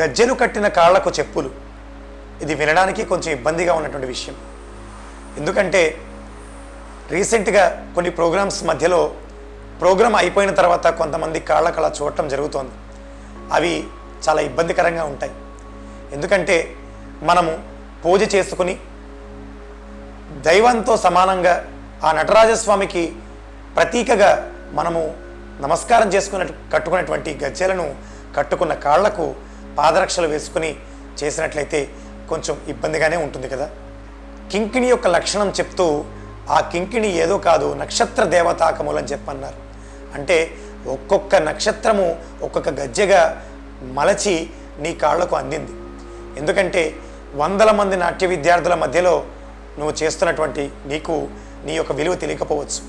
గజ్జెలు కట్టిన కాళ్ళకు చెప్పులు. ఇది వినడానికి కొంచెం ఇబ్బందిగా ఉన్నటువంటి విషయం. ఎందుకంటే రీసెంట్గా కొన్ని ప్రోగ్రామ్స్ మధ్యలో ప్రోగ్రామ్ అయిపోయిన తర్వాత కొంతమంది కాళ్ళకు అలా చూడటం జరుగుతోంది. అవి చాలా ఇబ్బందికరంగా ఉంటాయి. ఎందుకంటే మనము పూజ చేసుకుని దైవంతో సమానంగా ఆ నటరాజస్వామికి ప్రతీకగా మనము నమస్కారం చేసుకున్న కట్టుకున్నటువంటి గజ్జెలను కట్టుకున్న కాళ్ళకు పాదరక్షలు వేసుకుని చేసినట్లయితే కొంచెం ఇబ్బందిగానే ఉంటుంది కదా. కింకిణి యొక్క లక్షణం చెప్తూ ఆ కింకిణి ఏదో కాదు నక్షత్ర దేవతాకములని చెప్పన్నారు. అంటే ఒక్కొక్క నక్షత్రము ఒక్కొక్క గజ్జెగా మలచి నీ కాళ్ళకు అందింది. ఎందుకంటే వందల మంది నాట్య విద్యార్థుల మధ్యలో నువ్వు చేస్తున్నటువంటి నీకు నీ యొక్క విలువ తెలియకపోవచ్చు.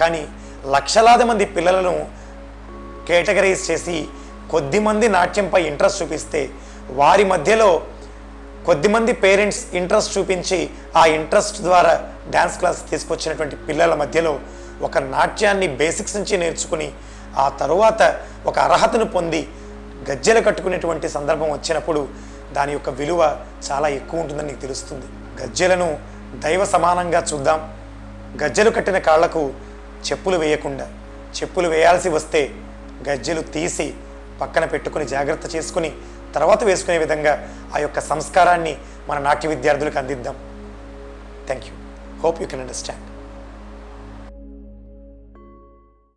కానీ లక్షలాది మంది పిల్లలను కేటగరైజ్ చేసి కొద్దిమంది నాట్యంపై ఇంట్రెస్ట్ చూపిస్తే వారి మధ్యలో కొద్దిమంది పేరెంట్స్ ఇంట్రెస్ట్ చూపించి ఆ ఇంట్రెస్ట్ ద్వారా డ్యాన్స్ క్లాస్ తీసుకొచ్చినటువంటి పిల్లల మధ్యలో ఒక నాట్యాన్ని బేసిక్స్ నుంచి నేర్చుకుని ఆ తరువాత ఒక అర్హతను పొంది గజ్జెలు కట్టుకునేటువంటి సందర్భం వచ్చినప్పుడు దాని యొక్క విలువ చాలా ఎక్కువ ఉంటుందని నీకు తెలుస్తుంది. గజ్జెలను దైవ సమానంగా చూద్దాం. గజ్జెలు కట్టిన కాళ్ళకు చెప్పులు వేయకుండా చెప్పులు వేయాల్సి వస్తే గజ్జెలు తీసి పక్కన పెట్టుకుని జాగ్రత్త చేసుకుని తర్వాత వేసుకునే విధంగా ఆ యొక్క సంస్కారాన్ని మన నాట్య విద్యార్థులకు అందిద్దాం. Thank you hope you can understand